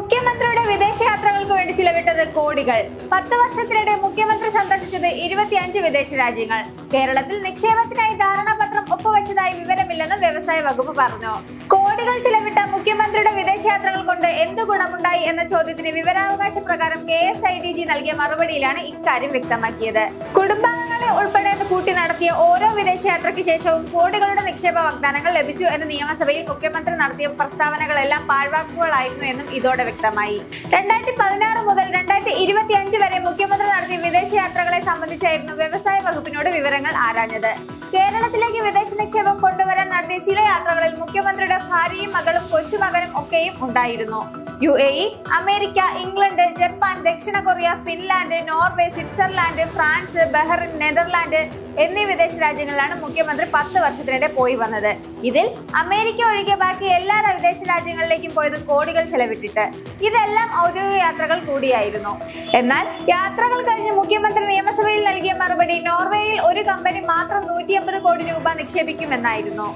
മുഖ്യമന്ത്രിയുടെ വിദേശയാത്രകൾക്ക് വേണ്ടി ചിലവിട്ടത് കോടികൾ. പത്ത് വർഷത്തിനിടെ മുഖ്യമന്ത്രി സന്ദർശിച്ചത് ഇരുപത്തിയഞ്ച് വിദേശ രാജ്യങ്ങൾ. കേരളത്തിൽ നിക്ഷേപത്തിനായി ധാരണാപത്രം ഒപ്പുവെച്ചതായി വിവരമില്ലെന്ന് വ്യവസായ വകുപ്പ് പറഞ്ഞു. കോടികൾ ചിലവിട്ട മുഖ്യമന്ത്രിയുടെ വിദേശയാത്രകൾ കൊണ്ട് എന്ത് ഗുണമുണ്ടായി എന്ന ചോദ്യത്തിന് വിവരാവകാശ പ്രകാരം K S I D G നൽകിയ മറുപടിയിലാണ് ഇക്കാര്യം വ്യക്തമാക്കിയത്. കുടുംബാംഗങ്ങളെ ഉൾപ്പെടെ കൂട്ടി നടത്തിയ ഓരോ വിദേശയാത്രയ്ക്ക് ശേഷവും കോടികളുടെ നിക്ഷേപ വാഗ്ദാനങ്ങൾ ലഭിച്ചു എന്ന നിയമസഭയിൽ മുഖ്യമന്ത്രി നടത്തിയ പ്രസ്താവനകളെല്ലാം പാഴ്വാക്കുകളായിരുന്നു എന്നും ഇതോടെ വ്യക്തമായി. രണ്ടായിരത്തി പതിനാറ് മുതൽ രണ്ടായിരത്തി ഇരുപത്തി അഞ്ച് വരെ മുഖ്യമന്ത്രി നടത്തിയ വിദേശയാത്രകളെ സംബന്ധിച്ചായിരുന്നു വ്യവസായ വകുപ്പിനോട് വിവരങ്ങൾ ആരാഞ്ഞത്. കേരളത്തിലേക്ക് വിദേശ നിക്ഷേപം കൊണ്ടുവരാൻ നടത്തിയ ചില യാത്രകളിൽ മുഖ്യമന്ത്രിയുടെ ഭാര്യയും മകളും കൊച്ചുമകനും ഒക്കെയും ഉണ്ടായിരുന്നു. U A E America England Japan ദക്ഷിണ Korea Finland Norway Switzerland France Bahrain Netherland എന്നീ വിദേശ രാജ്യങ്ങളിലാണ് മുഖ്യമന്ത്രി പത്ത് വർഷത്തിനിടെ പോയി വന്നത്. ഇതിൽ അമേരിക്ക ഒഴികെ ബാക്കി എല്ലാ വിദേശ രാജ്യങ്ങളിലേക്കും പോയത് കോടികൾ ചെലവിട്ടിട്ട്. ഇതെല്ലാം ഔദ്യോഗിക യാത്രകൾ കൂടിയായിരുന്നു. എന്നാൽ യാത്രകൾ കഴിഞ്ഞ് മുഖ്യമന്ത്രി നിയമസഭയിൽ നൽകിയ മറുപടി നോർവേയിൽ ഒരു കമ്പനി മാത്രം നൂറ്റി കോടി രൂപ നിക്ഷേപിക്കുമെന്നായിരുന്നു.